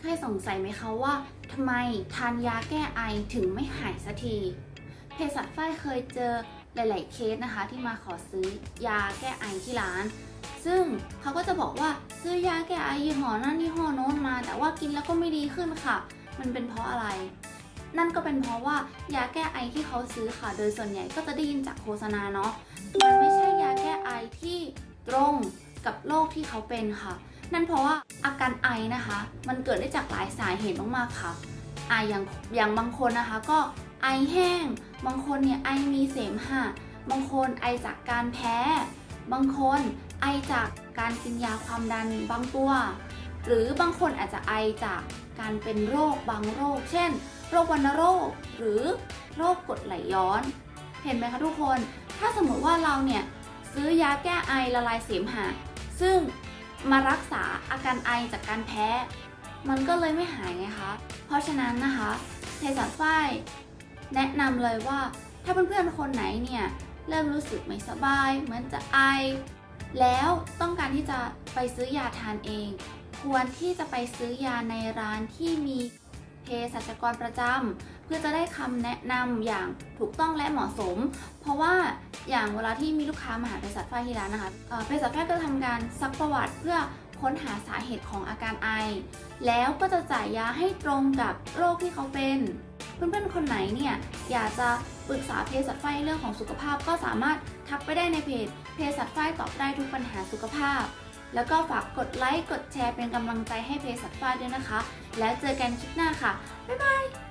เคยสงสัยไหมคะว่าทำไมทานยาแก้ไอถึงไม่หายสักทีเภสัชฝ้ายเคยเจอหลาย ๆ เคสนะคะ ที่มาขอซื้อยาแก้ไอที่ร้าน ซึ่งเขาก็จะบอกว่าซื้อยาแก้ไอยี่ห้อนั้นยี่ห้อโน้นมา แต่ว่ากินแล้วก็ไม่ดีขึ้นค่ะ มันเป็นเพราะอะไร นั่นก็เป็นเพราะว่ายาแก้ไอที่เขาซื้อค่ะ โดยส่วนใหญ่ก็จะได้ยินจากโฆษณาเนาะมันไม่ใช่ยาแก้ไอที่ตรงกับโรคที่เขาเป็นค่ะ นั่นเพราะว่าอาการไอนะคะ มันเกิดได้จากหลายสาเหตุมากๆค่ะไออย่างอย่างบางคนนะคะ ก็ไอแห้ง บางคนเนี่ยไอมีเสมหะบางคนไอจากการแพ้ บางคนไอจากการกินยาความดันบางตัว หรือบางคนอาจจะไอจากการเป็นโรคบางโรค เช่น โรควัณโรค หรือโรคกรดไหลย้อน เห็นไหมคะทุกคน ถ้าสมมติว่าเราเนี่ยซื้อยาแก้ไอละลายเสมหะ ซึ่ง มารักษาอาการไอจากการแพ้ มันก็เลยไม่หายไงคะ เพราะฉะนั้นนะคะเภสัชฝ้ายแนะนำเลยว่าถ้าเพื่อนๆคนไหนเนี่ยเริ่มรู้สึกไม่สบาย เหมือนจะไอ แล้วต้องการที่จะไปซื้อยาทานเอง ควรที่จะไปซื้อยาในร้านที่มี เภสัชกรประจำเพื่อจะได้คำแนะนำอย่างถูกต้องและเหมาะสม เพราะว่าอย่างเวลาที่มีลูกค้ามาหาเภสัชฝ้ายที่ร้านนะคะเภสัชฝ้ายก็จะทำการซักประวัติเพื่อค้นหาสาเหตุของอาการไอ แล้วก็จะจ่ายยาให้ตรงกับโรคที่เขาเป็น เพื่อนๆคนไหนเนี่ยอยากจะปรึกษาเภสัชฝ้ายเรื่องของสุขภาพก็สามารถทักไปได้ในเพจเภสัชฝ้ายตอบได้ทุกปัญหาสุขภาพ แล้วก็ฝากกดไลค์ กดแชร์เป็นกำลังใจให้เพจสัตฟ้ายด้วยนะคะ แล้วเจอกันคลิปหน้าค่ะ บ๊ายบาย